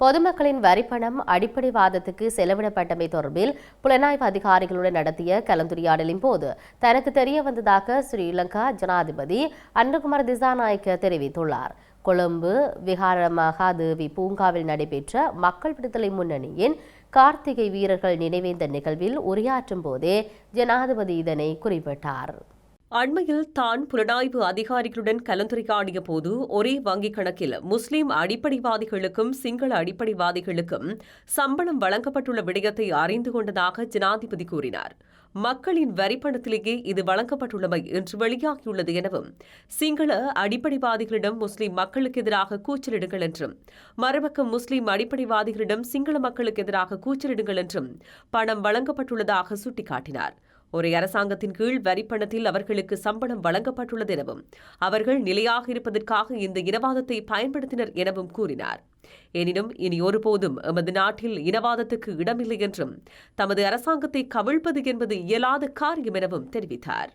பொதுமக்களின் வரிப்பணம் அடிப்படைவாதத்துக்கு செலவிடப்பட்டமை தொடர்பில் புலனாய்வு அதிகாரிகளுடன் நடத்திய கலந்துரையாடலின் போது தனக்கு தெரிய வந்ததாக ஸ்ரீலங்கா ஜனாதிபதி அன்னகுமார் திசாநாயக்க தெரிவித்துள்ளார். கொழும்பு விகார மகாதேவி பூங்காவில் நடைபெற்ற மக்கள் விடுதலை முன்னணியின் கார்த்திகை வீரர்கள் நினைவேந்த நிகழ்வில் உரையாற்றும் போதே ஜனாதிபதி இதனை குறிப்பிட்டார். அண்மையில் தான் புலனாய்வு அதிகாரிகளுடன் கலந்துரையாடிய போது ஒரே வங்கிக் கணக்கில் முஸ்லிம் அடிப்படைவாதிகளுக்கும் சிங்கள அடிப்படைவாதிகளுக்கும் சம்பளம் வழங்கப்பட்டுள்ள விடயத்தை அறிந்து கொண்டதாக ஜனாதிபதி கூறினார். மக்களின் வரிப்பணத்திலேயே இது வழங்கப்பட்டுள்ளமை என்று வெளியாகியுள்ளது எனவும் சிங்கள அடிப்படைவாதிகளிடம் முஸ்லிம் மக்களுக்கு எதிராக கூச்சலிடுங்கள் என்றும் மறுபக்கம் முஸ்லிம் அடிப்படைவாதிகளிடம் சிங்கள மக்களுக்கு எதிராக கூச்சலிடுங்கள் என்றும் பணம் வழங்கப்பட்டுள்ளதாக சுட்டிக்காட்டினார். ஒரே அரசாங்கத்தின் கீழ் வரிப்பணத்தில் அவர்களுக்கு சம்பளம் வழங்கப்பட்டுள்ளது எனவும் அவர்கள் நிலையாக இருப்பதற்காக இந்த இனவாதத்தை பயன்படுத்தினர் எனவும் கூறினார். எனினும் இனி ஒருபோதும் எமது நாட்டில் இனவாதத்துக்கு இடமில்லை என்றும் தமது அரசாங்கத்தை கவிழ்ப்பது என்பது இயலாத காரியம் எனவும் தெரிவித்தார்.